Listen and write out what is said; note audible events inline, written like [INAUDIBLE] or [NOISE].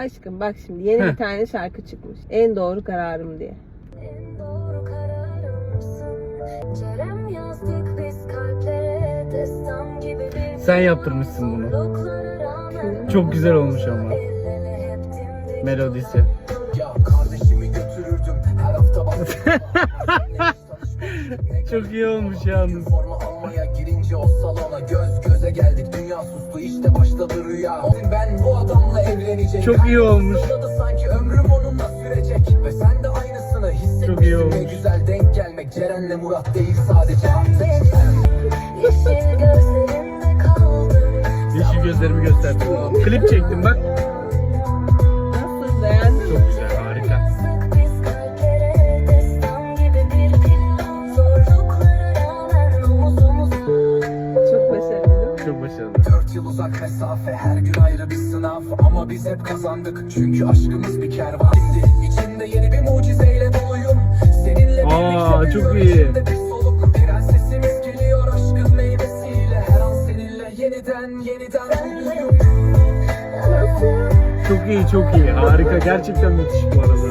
Aşkım bak şimdi yeni Heh. bir tane şarkı çıkmış. En doğru kararım diye. En doğru kararımsın Cerem yazdık biz kalplere Destan gibi bir Sen yaptırmışsın bunu. Çok güzel olmuş ama. Melodisi. Ya kardeşimi götürürdüm her hafta bak. [LAUGHS] Çok iyi olmuş yalnız. Forma almaya girince o salona göz göze geldik. Dünya sustu işte başladı rüya. Ben bu adamla evlenecek. Çok iyi olmuş. Sanki ömrüm onunla sürecek. Ve sen de aynısını. Çok iyi olmuş. güzel denk gelmek. Ceren'le Murat değil sadece. Yeşil gözlerinde kaldım Yeşil gözlerimi gösterdim. Klip çektim bak. Nasıl beğendin mi? Çok güzel harika. Çok başarılı. değil mi? Çok başarılı. Dört yıl uzak mesafe her gün ayrı bir sınav Ama biz hep kazandık çünkü aşkımız bir kervan Şimdi içinde yeni bir mucizeyle doluyum Seninle Aa, birlikte çok iyi. içimde bir soluk Prensesimiz geliyor aşkın meyvesiyle Her an seninle yeniden yeniden mutluyum Çok iyi çok iyi. Harika. Gerçekten müthiş bu arada.